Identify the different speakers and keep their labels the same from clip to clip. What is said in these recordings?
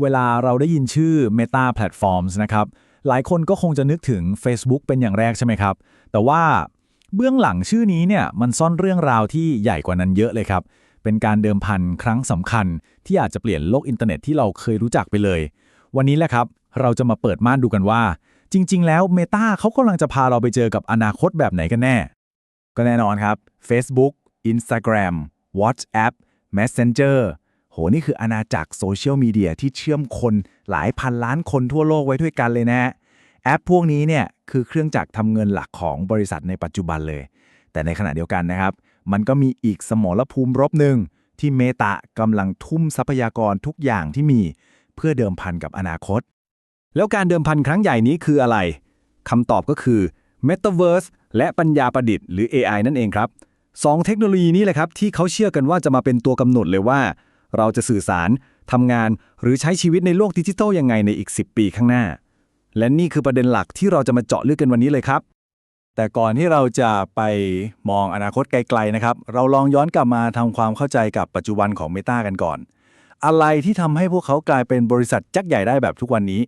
Speaker 1: เวลาเราได้ยินชื่อ Meta Platforms นะครับ หลายคนก็คงจะนึกถึง Facebook เป็นอย่างแรกใช่ไหมครับ แต่ว่าเบื้องหลังชื่อนี้เนี่ยมันซ่อนเรื่องราวที่ใหญ่กว่านั้นเยอะเลยครับ เป็นการเดิมพันครั้งสำคัญ ที่อาจจะเปลี่ยนโลกอินเทอร์เน็ตที่เราเคยรู้จักไปเลย วันนี้แหละครับ เราจะมาเปิดม่านดูกันว่า จริง ๆ แล้ว Meta เขากำลังจะพาเราไปเจอกับอนาคตแบบไหนกันแน่
Speaker 2: ก็แน่นอนครับ Facebook Instagram WhatsApp Messenger โห นี่คืออาณาจักรโซเชียลมีเดียที่เชื่อมคนหลายพันล้านคนทั่วโลกไว้ด้วยกันเลยนะ แอปพวกนี้เนี่ยคือเครื่องจักรทำเงินหลักของบริษัทในปัจจุบันเลย แต่ในขณะเดียวกันนะครับ มันก็มีอีกสมรภูมิรบหนึ่งที่เมตากำลังทุ่มทรัพยากรทุกอย่างที่มี เพื่อเดิมพันกับอนาคต
Speaker 1: แล้วการเดิมพันครั้งใหญ่นี้คืออะไรคำตอบก็คือ Metaverse และปัญญาประดิษฐ์หรือ AI นั่นเองครับสองเทคโนโลยีนี้แหละครับที่เขาเชื่อกันว่าจะมาเป็นตัวกำหนดเลยว่า เราจะสื่อสารทำงานหรือใช้ชีวิตในโลกดิจิทัลยังไงในอีก 10 ปีข้างหน้า และนี่คือประเด็นหลักที่เราจะมาเจาะลึกกันวันนี้เลยครับ
Speaker 2: แต่ก่อนที่เราจะไปมองอนาคตไกลๆนะครับ เราลองย้อนกลับมาทำความเข้าใจกับปัจจุบันของ Meta กันก่อน อะไรที่ทำให้พวกเขากลายเป็นบริษัทจักใหญ่ได้แบบทุกวันนี้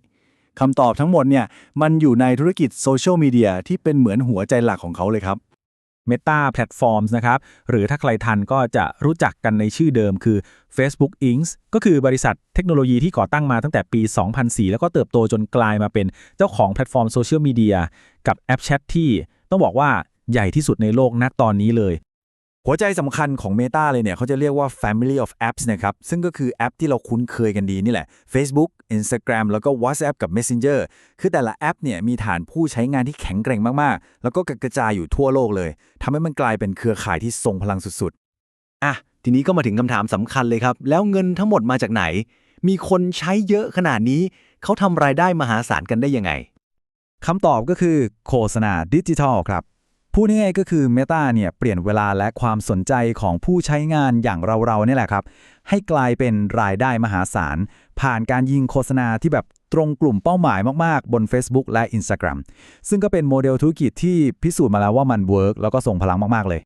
Speaker 2: คำตอบทั้งหมดเนี่ยมันอยู่ในธุรกิจโซเชียลมีเดียที่เป็นเหมือนหัวใจหลักของเขาเลยครับ
Speaker 1: Meta Platforms นะครับ หรือถ้าใครทันก็จะรู้จักกันในชื่อเดิมคือ Facebook Inc. ก็คือบริษัทเทคโนโลยีที่ก่อตั้งมาตั้งแต่ปี 2004 แล้วก็เติบโตจนกลายมาเป็นเจ้าของแพลตฟอร์มโซเชียลมีเดียกับแอปแชทที่ต้องบอกว่าใหญ่ที่สุดในโลกณตอนนี้เลย
Speaker 2: หัวใจสำคัญของ Meta เลยเนี่ยเขาจะเรียกว่า Family of Apps นะครับ ซึ่งก็คือแอปที่เราคุ้นเคยกันดีนี่แหละ Facebook Instagram แล้วก็ WhatsApp กับ Messenger คือแต่ละแอปเนี่ยมีฐานผู้ใช้งานที่แข็งแกร่งมากๆ แล้วก็กระจายอยู่ทั่วโลกเลยทำให้มันกลายเป็นเครือข่ายที่ทรงพลังสุดๆ อะ ทีนี้ก็มาถึงคำถามสำคัญเลยครับ แล้วเงินทั้งหมดมาจากไหน มีคนใช้เยอะขนาดนี้ เขาทำรายได้มหาศาลกันได้ยังไง
Speaker 1: คำตอบก็คือโฆษณาดิจิทัลครับ พูดง่ายๆก็คือ Meta เนี่ยเปลี่ยนเวลาและความสนใจของผู้ใช้งานอย่างเราๆนี่แหละครับ ให้กลายเป็นรายได้มหาศาล ผ่านการยิงโฆษณาที่แบบตรงกลุ่มเป้าหมายมากๆ บน Facebook และ Instagram ซึ่งก็เป็นโมเดลธุรกิจที่พิสูจน์มาแล้วว่ามันเวิร์กแล้วก็ส่งพลังมากๆเลย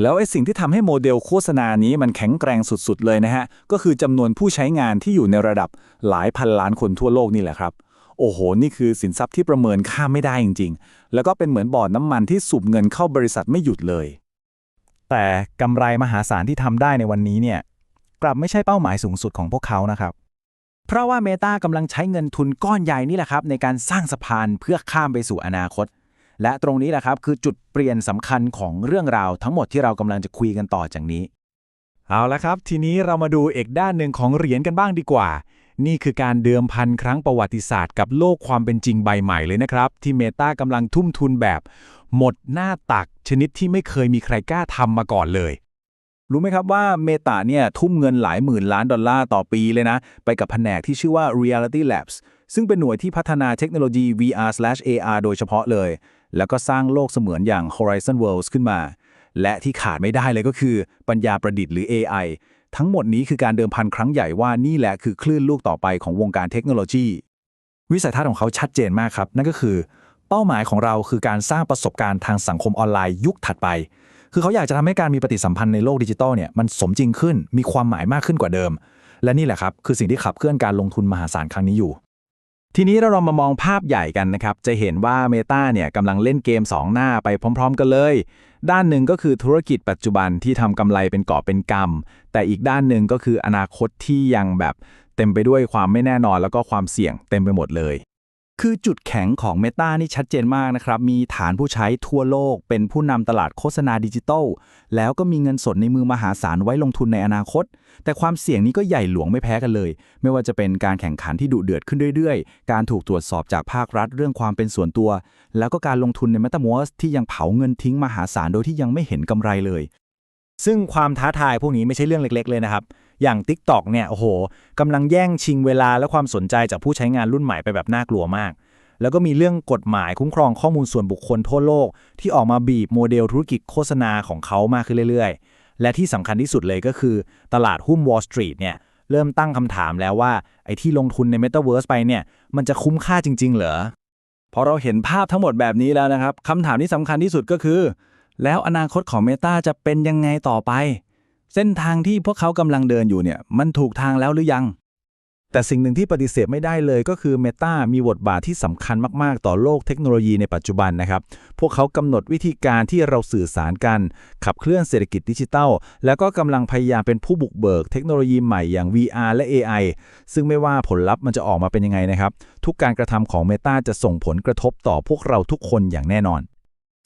Speaker 1: แล้วไอ้สิ่งที่ทำให้โมเดลโฆษณานี้มันแข็งแกร่งสุดๆเลยนะฮะก็คือจำนวนผู้ใช้งานที่อยู่ในระดับหลายพันล้านคนทั่วโลกนี่แหละครับ โอ้โห นี่คือสินทรัพย์ที่ประเมินค่าไม่ได้จริง ๆ แล้วก็เป็นเหมือนบ่อน้ำมันที่สูบเงินเข้าบริษัทไม่หยุดเลย แต่กำไรมหาศาลที่ทำได้ในวันนี้เนี่ย กลับไม่ใช่เป้าหมายสูงสุดของพวกเขานะครับ เพราะว่า Meta กำลังใช้เงินทุนก้อนใหญ่นี่แหละครับในการสร้างสะพานเพื่อข้ามไปสู่อนาคต และตรงนี้แหละครับคือจุดเปลี่ยนสำคัญของเรื่องราวทั้งหมดที่เรากำลังจะคุยกันต่อจากนี้ เอาละครับ ทีนี้เรามาดูอีกด้านหนึ่งของเหรียญกันบ้างดีกว่า นี่คือการเดิมพันครั้งประวัติศาสตร์กับโลกความเป็นจริงใบใหม่เลยนะครับ ที่เมตากำลังทุ่มทุนแบบ หมดหน้าตักชนิดที่ไม่เคยมีใครกล้าทำมาก่อนเลยรู้ไหมครับว่าเมตาเนี่ยทุ่มเงินหลายหมื่นล้านดอลลาร์ต่อปีเลยนะ ไปกับแผนกที่ชื่อว่า Reality Labs ซึ่งเป็นหน่วยที่พัฒนาเทคโนโลยี VR/AR โดยเฉพาะเลย แล้วก็สร้างโลกเสมือนอย่าง Horizon Worlds ขึ้นมา และที่ขาดไม่ได้เลยก็คือปัญญาประดิษฐ์หรือ AI ทั้งหมดนี้คือการเดิมพันครั้งใหญ่ว่านี่แหละคือคลื่นลูกต่อไปของวงการเทคโนโลยี วิสัยทัศน์ของเขาชัดเจนมากครับ นั่นก็คือ เป้าหมายของเราคือการสร้างประสบการณ์ทางสังคมออนไลน์ยุคถัดไป คือเขาอยากจะทำให้การมีปฏิสัมพันธ์ในโลกดิจิทัลเนี่ยมันสมจริงขึ้น มีความหมายมากขึ้นกว่าเดิม และนี่แหละครับคือสิ่งที่ขับเคลื่อนการลงทุนมหาศาลครั้งนี้อยู่ทีนี้เราลองมามองภาพใหญ่กันนะครับ จะเห็นว่า Meta เนี่ยกำลังเล่นเกม 2 หน้าไปพร้อม ๆ กันเลย ด้านหนึ่งก็คือธุรกิจปัจจุบันที่ทำกำไรเป็นกอเป็นกำแต่อีกด้านหนึ่งก็คืออนาคตที่ยังแบบเต็มไปด้วยความไม่แน่นอนแล้วก็ความเสี่ยงเต็มไปหมดเลย คือจุดแข็งของ Meta นี่ชัดเจนมากนะครับ มีฐานผู้ใช้ทั่วโลก เป็นผู้นำตลาดโฆษณาดิจิทัล แล้วก็มีเงินสดในมือมหาศาลไว้ลงทุนในอนาคต แต่ความเสี่ยงนี้ก็ใหญ่หลวงไม่แพ้กันเลย ไม่ว่าจะเป็นการแข่งขันที่ดุเดือดขึ้นเรื่อยๆ การถูกตรวจสอบจากภาครัฐเรื่องความเป็นส่วนตัว แล้วก็การลงทุนใน Metaverse ที่ยังเผาเงินทิ้งมหาศาลโดยที่ยังไม่เห็นกำไรเลย ซึ่งความท้าทายพวกนี้ไม่ใช่เรื่องเล็ก ๆ เลยนะครับ อย่าง TikTok เนี่ยโอ้โหกำลังแย่งชิงเวลาและความสนใจจากผู้ใช้งานรุ่นใหม่ไปแบบน่ากลัวมาก แล้วก็มีเรื่องกฎหมายคุ้มครองข้อมูลส่วนบุคคลทั่วโลก ที่ออกมาบีบโมเดลธุรกิจโฆษณาของเขามากขึ้นเรื่อยๆ และที่สำคัญที่สุดเลยก็คือ ตลาดหุ้น Wall Street เนี่ยเริ่มตั้งคำถามแล้วว่าไอ้ที่ลงทุนใน Metaverse ไปเนี่ยมันจะคุ้มค่าจริง ๆ เหรอพอเราเห็นภาพทั้งหมดแบบนี้แล้วนะครับคำถามที่สำคัญที่สุดก็คือ แล้วอนาคตของ Meta จะเป็นยังไงต่อไป เส้นทางที่พวกเขากำลังเดินอยู่เนี่ย มันถูกทางแล้วหรือยัง แต่สิ่งหนึ่งที่ปฏิเสธไม่ได้เลยก็คือ Meta มีบทบาทที่สำคัญมาก ๆ ต่อโลกเทคโนโลยีในปัจจุบันนะครับ พวกเขากำหนดวิธีการที่เราสื่อสารกัน ขับเคลื่อนเศรษฐกิจดิจิทัล แล้วก็กำลังพยายามเป็นผู้บุกเบิกเทคโนโลยีใหม่อย่าง VR และ AI ซึ่งไม่ว่าผลลัพธ์มันจะออกมาเป็นยังไงนะครับ ทุกการกระทำของ Meta จะส่งผลกระทบต่อพวกเราทุกคนอย่างแน่นอน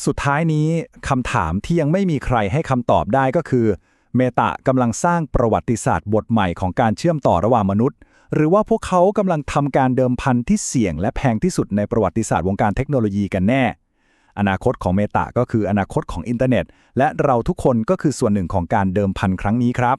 Speaker 2: สุดท้ายนี้คำถามที่ยังไม่มีใครให้คำตอบได้ก็คือ เมตากำลังสร้างประวัติศาสตร์บทใหม่ของการเชื่อมต่อระหว่างมนุษย์ หรือว่าพวกเขากำลังทำการเดิมพันที่เสี่ยง และแพงที่สุดในประวัติศาสตร์วงการเทคโนโลยีกันแน่ อนาคตของเมตาก็คืออนาคตของอินเทอร์เน็ต และเราทุกคนก็คือส่วนหนึ่งของการเดิมพันครั้งนี้ครับ